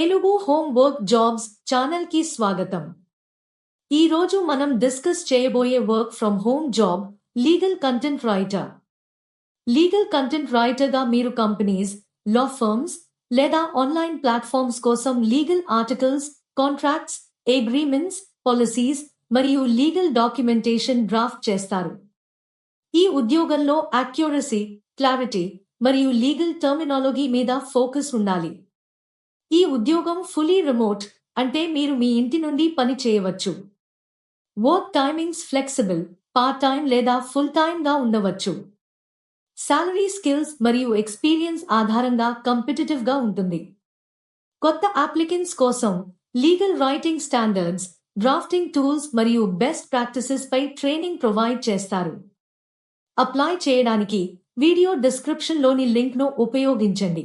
Telugu home work jobs ఛానల్కి స్వాగతం. ఈ రోజు మనం డిస్కస్ చేయబోయే work from home job legal content writer. Legal content రైటర్గా మీరు కంపెనీస్ లా ఫర్మ్స్ లేదా ఆన్లైన్ ప్లాట్ఫామ్స్ కోసం legal articles contracts agreements policies మరియు లీగల్ డాక్యుమెంటేషన్ డ్రాఫ్ట్ చేస్తారు. ఈ ఉద్యోగంలో యాక్యురసీ క్లారిటీ మరియు లీగల్ టర్మినాలజీ మీద ఫోకస్ ఉండాలి. ఈ ఉద్యోగం ఫుల్లీ రిమోట్ అంటే మీరు మీ ఇంటి నుండి పని చేయవచ్చు. Work timings flexible part time లేదా ఫుల్ టైంగా ఉండవచ్చు. శాలరీ స్కిల్స్ మరియు ఎక్స్పీరియన్స్ ఆధారంగా కంపిటటివ్గా ఉంటుంది. కొత్త అప్లికెంట్స్ కోసం legal writing standards drafting tools మరియు బెస్ట్ ప్రాక్టీసెస్ పై ట్రైనింగ్ ప్రొవైడ్ చేస్తారు. అప్లై చేయడానికి వీడియో డిస్క్రిప్షన్లోని లింక్ను ఉపయోగించండి.